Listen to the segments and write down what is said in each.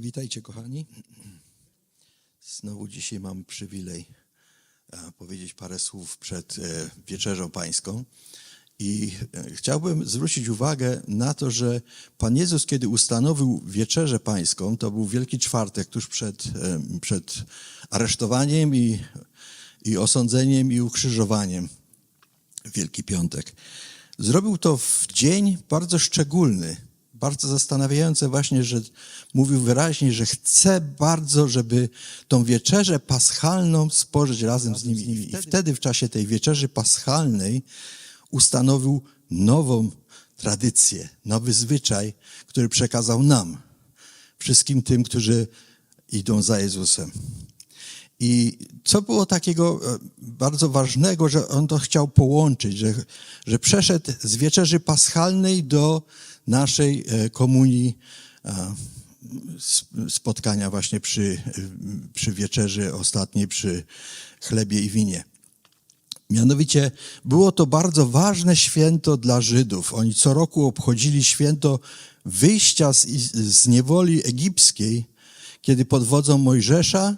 Witajcie, kochani. Znowu dzisiaj mam przywilej e, powiedzieć parę słów przed e, wieczerzą pańską. I e, chciałbym zwrócić uwagę na to, że Pan Jezus, kiedy ustanowił wieczerzę pańską, to był Wielki Czwartek, tuż przed, przed aresztowaniem i, i osądzeniem i ukrzyżowaniem. Wielki Piątek. Zrobił to w dzień bardzo szczególny, bardzo zastanawiające właśnie, że mówił wyraźnie, że chce bardzo, żeby tą wieczerzę paschalną spożyć razem z nimi. I wtedy w czasie tej wieczerzy paschalnej ustanowił nową tradycję, nowy zwyczaj, który przekazał nam, wszystkim tym, którzy idą za Jezusem. I co było takiego e, bardzo ważnego, że on to chciał połączyć, że, że przeszedł z wieczerzy paschalnej do naszej e, komunii e, sp- spotkania właśnie przy, e, przy wieczerzy ostatniej, przy chlebie i winie. Mianowicie było to bardzo ważne święto dla Żydów. Oni co roku obchodzili święto wyjścia z, z niewoli egipskiej, kiedy pod wodzą Mojżesza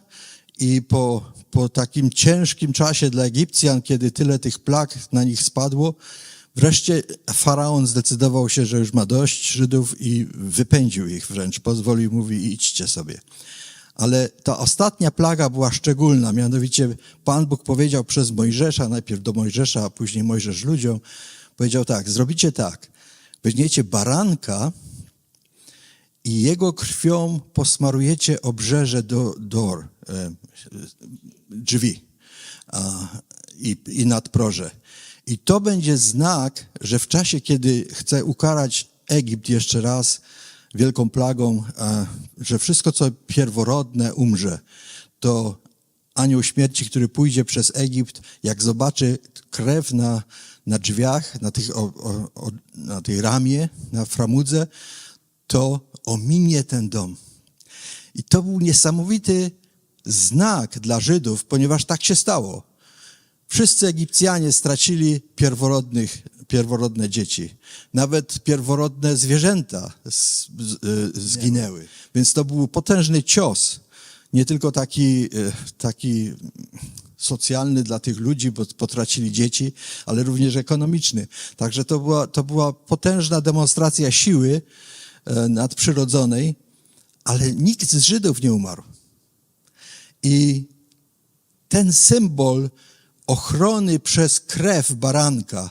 i po, po takim ciężkim czasie dla Egipcjan, kiedy tyle tych plag na nich spadło, wreszcie faraon zdecydował się, że już ma dość Żydów i wypędził ich wręcz, pozwolił, mówi idźcie sobie. Ale ta ostatnia plaga była szczególna, mianowicie Pan Bóg powiedział przez Mojżesza, najpierw do Mojżesza, a później Mojżesz ludziom, powiedział tak, zrobicie tak, weźmiecie baranka i jego krwią posmarujecie obrzeże do dor, e, drzwi i, i nadproże. I to będzie znak, że w czasie, kiedy chce ukarać Egipt jeszcze raz wielką plagą, a, że wszystko, co pierworodne, umrze, to anioł śmierci, który pójdzie przez Egipt, jak zobaczy krew na, na drzwiach, na, tych, o, o, na tej ramie, na framudze, to ominie ten dom. I to był niesamowity znak dla Żydów, ponieważ tak się stało. Wszyscy Egipcjanie stracili pierworodnych, pierworodne dzieci. Nawet pierworodne zwierzęta z, z, y, zginęły. Więc to był potężny cios. Nie tylko taki, y, taki socjalny dla tych ludzi, bo potracili dzieci, ale również ekonomiczny. Także to była, to była potężna demonstracja siły e, nadprzyrodzonej, ale nikt z Żydów nie umarł. I ten symbol ochrony przez krew baranka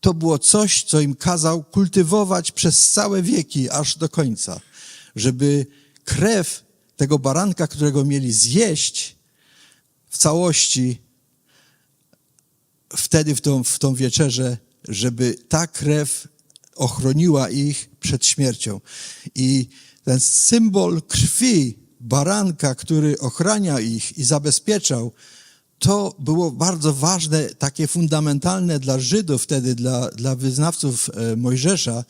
to było coś, co im kazał kultywować przez całe wieki, aż do końca. Żeby krew tego baranka, którego mieli zjeść w całości, wtedy w tą, w tą wieczerzę, żeby ta krew ochroniła ich przed śmiercią. I ten symbol krwi baranka, który ochrania ich i zabezpieczał, to było bardzo ważne, takie fundamentalne dla Żydów wtedy, dla, dla wyznawców e, Mojżesza,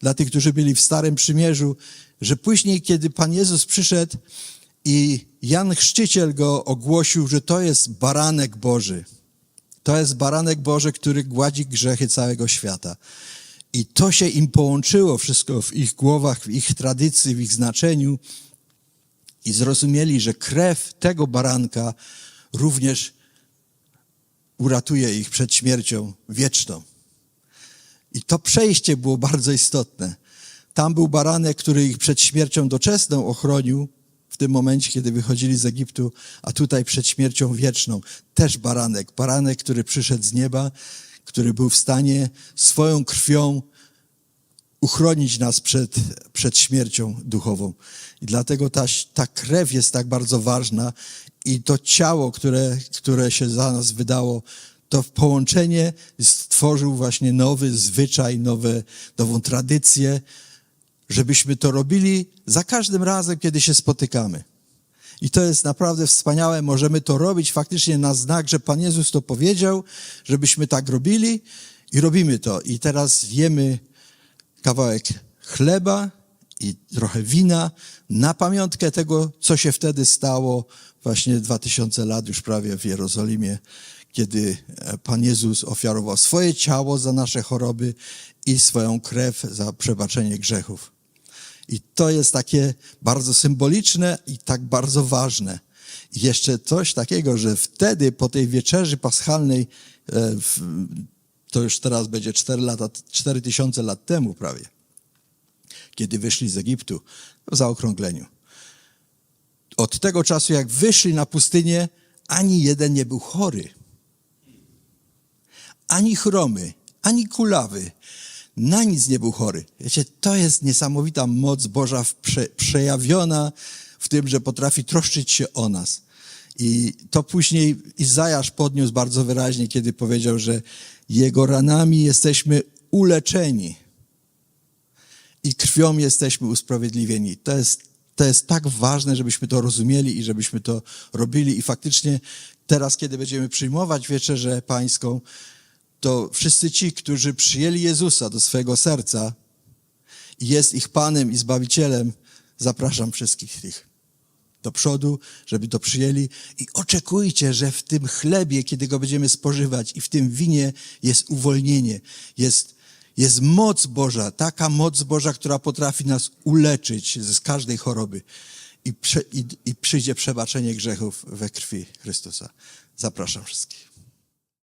dla tych, którzy byli w Starym Przymierzu, że później, kiedy Pan Jezus przyszedł i Jan Chrzciciel go ogłosił, że to jest baranek Boży. To jest baranek Boży, który gładzi grzechy całego świata. I to się im połączyło wszystko w ich głowach, w ich tradycji, w ich znaczeniu i zrozumieli, że krew tego baranka również uratuje ich przed śmiercią wieczną. I to przejście było bardzo istotne. Tam był baranek, który ich przed śmiercią doczesną ochronił w tym momencie, kiedy wychodzili z Egiptu, a tutaj przed śmiercią wieczną. Też baranek. Baranek, który przyszedł z nieba, który był w stanie swoją krwią uchronić nas przed, przed śmiercią duchową. I dlatego ta, ta krew jest tak bardzo ważna i to ciało, które, które się za nas wydało, to połączenie stworzył właśnie nowy zwyczaj, nowe, nową tradycję, żebyśmy to robili za każdym razem, kiedy się spotykamy. I to jest naprawdę wspaniałe. Możemy to robić faktycznie na znak, że Pan Jezus to powiedział, żebyśmy tak robili i robimy to. I teraz jemy kawałek chleba i trochę wina na pamiątkę tego, co się wtedy stało właśnie dwa tysiące lat już prawie w Jerozolimie, kiedy e, Pan Jezus ofiarował swoje ciało za nasze choroby i swoją krew za przebaczenie grzechów. I to jest takie bardzo symboliczne i tak bardzo ważne. I jeszcze coś takiego, że wtedy po tej wieczerzy paschalnej, e, to już teraz będzie 4 lata, 4 tysiące lat temu prawie, kiedy wyszli z Egiptu, w zaokrągleniu. Od tego czasu, jak wyszli na pustynię, ani jeden nie był chory. Ani chromy, ani kulawy. Na nic nie był chory. Wiecie, to jest niesamowita moc Boża prze, przejawiona w tym, że potrafi troszczyć się o nas. I to później Izajasz podniósł bardzo wyraźnie, kiedy powiedział, że Jego ranami jesteśmy uleczeni i krwią jesteśmy usprawiedliwieni. To jest, to jest tak ważne, żebyśmy to rozumieli i żebyśmy to robili. I faktycznie teraz, kiedy będziemy przyjmować wieczerzę pańską, to wszyscy ci, którzy przyjęli Jezusa do swojego serca i jest ich Panem i Zbawicielem, zapraszam wszystkich ich do przodu, żeby to przyjęli i oczekujcie, że w tym chlebie, kiedy go będziemy spożywać i w tym winie jest uwolnienie, jest, jest moc Boża, taka moc Boża, która potrafi nas uleczyć z każdej choroby i, prze, i, i przyjdzie przebaczenie grzechów we krwi Chrystusa. Zapraszam wszystkich.